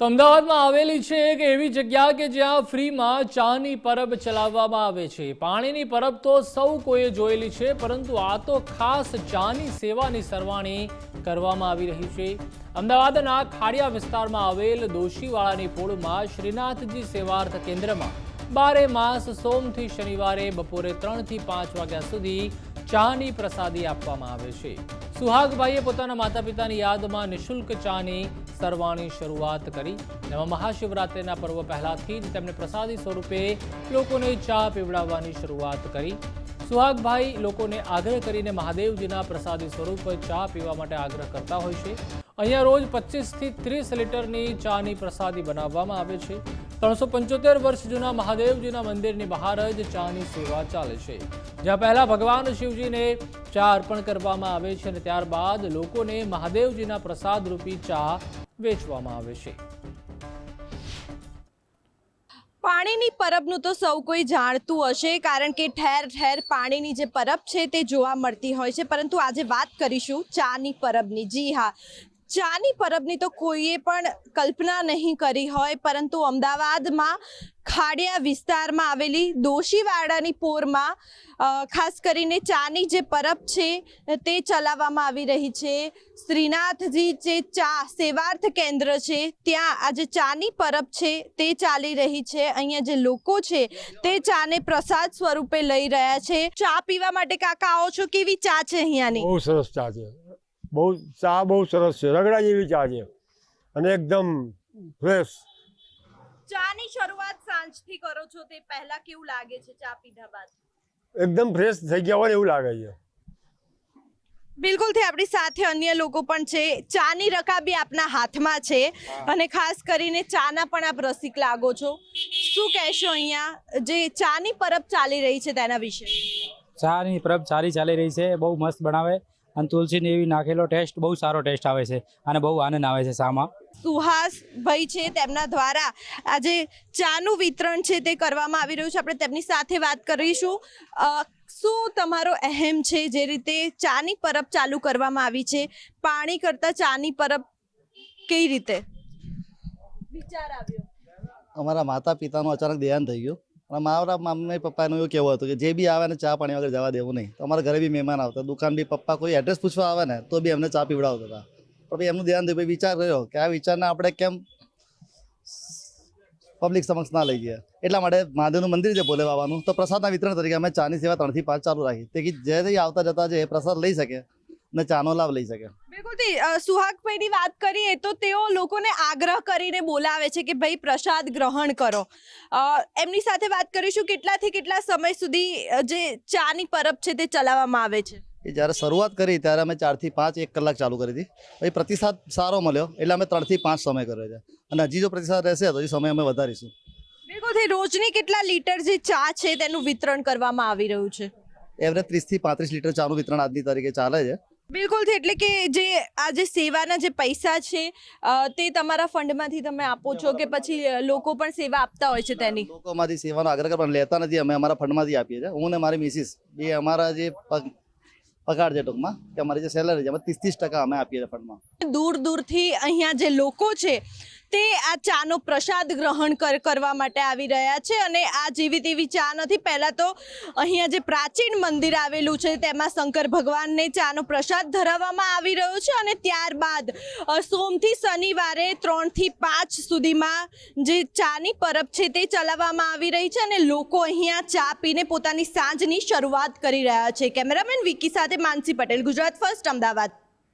તો અમદાવાદમાં આવેલી છે એક એવી જગ્યા કે જ્યાં ફ્રીમાં ચાની પરબ ચલાવવામાં આવે છે. પાણીની પરબ તો સૌ કોઈએ જોયેલી છે, પરંતુ આ તો ખાસ ચાની સેવાની સરવાણી કરવામાં આવી રહી છે. અમદાવાદના ખાડિયા વિસ્તારમાં આવેલ દોશીવાળાની પોળમાં શ્રીનાથજી સેવાર્થ કેન્દ્રમાં બારે માસ સોમથી શનિવારે બપોરે ત્રણથી પાંચ વાગ્યા સુધી ચાની પ્રસાદી આપવામાં આવે છે. સુહાગભાઈએ પોતાના માતા પિતાની યાદમાં નિઃશુલ્ક ચાની સરવાણી શરૂઆત કરી. એમાં મહાશિવરાત્રિના પર્વ પહેલાથી જ તેમણે પ્રસાદી સ્વરૂપે લોકોને ચા પીવડાવવાની શરૂઆત કરી. સુહાગભાઈ લોકોને આગ્રહ કરીને મહાદેવજીના પ્રસાદી સ્વરૂપ ચા પીવા માટે આગ્રહ કરતા હોય છે. અહીંયા રોજ પચીસથી ત્રીસ લીટરની ચાની પ્રસાદી બનાવવામાં આવે છે. ત્રણસો પંચોતેર વર્ષ જૂના મહાદેવજીના મંદિરની બહાર જ ચાની સેવા ચાલે છે. જ્યાં પહેલા ભગવાન શિવજીને ચા અર્પણ કરવામાં આવે છે અને ત્યારબાદ લોકોને મહાદેવજીના પ્રસાદ રૂપી ચા વેચવામાં આવે છે. પાણીની પરબનું તો સૌ કોઈ જાણતું હશે, કારણ કે ઠેર ઠેર પાણીની જે પરબ છે તે જોવા મળતી હોય છે. પરંતુ આજે વાત કરીશું ચાની પરબની. જી હા ચાની પરબની તો કોઈએ પણ કલ્પના નહીં કરી હોય, પરંતુ અમદાવાદમાં ખાડિયા વિસ્તારમાં આવેલી દોશીવાડાની પોરમાં ખાસ કરીને ચાની જે પરબ છે, તે ચલાવવામાં આવી રહી છે. શ્રીનાથજી જે ચા સેવાર્થ કેન્દ્ર છે, ત્યાં આજે ચાની પરબ છે, તે ચાલી રહી છે. અહીંયા જે લોકો છે, તે ચાને પ્રસાદ સ્વરૂપે લઈ રહ્યા છે. ચા પીવા માટે કાકા આવો છો, કેવી ચા છે અહીંયાની? બહુ સરસ ચા છે. બહુ ચા બહુ સરસ છે. રગડા જેવી ચા છે. અને એકદમ ફ્રેશ ચાની શરૂઆત સાંજથી કરો છો તે પહેલા કેવું લાગે છે ચા પીધા બાદ? એકદમ ફ્રેશ થઈ ગયા હોય એવું લાગે છે. બિલકુલથી આપણી સાથે અન્ય લોકો પણ છે. ચાની રકાબી આપના હાથમાં છે. અને ખાસ કરીને ચાના પણ આપ રસિક લાગો છો. શું કહેશો અહીંયા? જે ચાની પરબ ચાલી રહી છે તેના વિશે? ચાની પરબ સારી ચાલી રહી છે. બહુ મસ્ત બનાવે. અને તુલસીની એવી નાખેલો ટેસ્ટ બહુ સારો ટેસ્ટ આવે છે અને બહુ આનંદ આવે છે સામાં સુહાસ ભાઈ છે તેમના દ્વારા આજે ચાનું વિતરણ છે તે કરવામાં આવી રહ્યું છે. આપણે તેમની સાથે વાત કરીશું. શું તમારો અહેમ છે જે રીતે ચાની પરબ ચાલુ કરવામાં આવી છે? પાણી કરતાં ચાની પરબ કઈ રીતે? વિચાર આવ્યો. અમારા માતા પિતાનું અચાનક દેહાંત થઈ ગયું. અને મારા મમ્મી પપ્પાનું એવું કહેવું હતું કે જે બી આવે ને ચા પાણી વગર જવા દેવું નહીં. તો અમારા ઘરે બી મહેમાન આવતા. દુકાન બી પપ્પા કોઈ એડ્રેસ પૂછવા આવે ને, તો બી એમને ચા પીવડાવતા હતા. પણ એમનું ધ્યાન થયું ભાઈ વિચાર કર્યો કે આ વિચારને આપણે કેમ પબ્લિક સમક્ષ ના લઈ ગયા. એટલા માટે મહાદેવનું મંદિર છે ભોલે બાબાનું તો પ્રસાદના વિતરણ તરીકે અમે ચાની સેવા ત્રણથી પાંચ ચાલુ રાખી. તે જે આવતા જતા જે પ્રસાદ લઈ શકે ને ચાનો લાભ લઈ શકે. બિલકુલથી સુહાગભાઈની વાત કરીએ તો તેઓ લોકોને આગ્રહ કરીને બોલાવે છે કે ભાઈ પ્રસાદ ગ્રહણ કરો. એમની સાથે વાત કરીશું કેટલાથી કેટલા સમય સુધી જે ચાની પરબ છે તે ચલાવવામાં આવે છે? એ જ્યારે શરૂઆત કરી ત્યારે અમે ચારથી પાંચ એક કલાક ચાલુ કરી હતી. પછી પ્રતિસાદ સારો મળ્યો એટલે અમે ત્રણથી પાંચ સમય કર્યો છે. અને હજી જો પ્રતિસાદ રહેશે તો હજી સમય અમે વધારીશું. બિલકુલથી રોજની કેટલા લીટર જે ચા છે તેનું વિતરણ કરવામાં આવી રહ્યું છે? એવરેજ ત્રીસથી પાંત્રીસ લીટર ચાનું વિતરણ આજની તારીખે ચાલે છે. બિલકુલથી એટલે કે જે આ જે સેવાના જે પૈસા છે તે તમારા ફંડમાંથી તમે આપો છો કે પછી લોકો પણ સેવા આપતા હોય છે તેની? લોકોમાંથી સેવાનો આગ્રહ પણ લેતા નથી. અમે અમારા ફંડમાંથી આપીએ છીએ. હું ને મારી મિસિસ એ અમારા જે પગ- પગાર છે ટૂંકમાં કે અમારી જે સેલરી છે એમાં ત્રીસ ત્રીસ ટકા અમે આપીએ છીએ ફંડમાં. દૂર દૂરથી અહીંયા જે લોકો છે તે આ ચાનો પ્રસાદ ગ્રહણ કર- કરવા માટે આવી રહ્યા છે અને આ જેવી તેવી ચા નથી. પહેલાં તો અહીંયા જે પ્રાચીન મંદિર આવેલું છે, તેમાં શંકર ભગવાનને ચાનો પ્રસાદ ધરાવવામાં આવી રહ્યો છે અને ત્યારબાદ સોમથી શનિવારે ત્રણથી પાંચ સુધીમાં જે ચાની પરબ છે તે ચલાવવામાં આવી રહી છે અને લોકો અહીંયા ચા પીને પોતાની સાંજની શરૂઆત કરી રહ્યા છે. કેમેરામેન વિકી સાથે માનસી પટેલ, ગુજરાત ફર્સ્ટ, અમદાવાદ.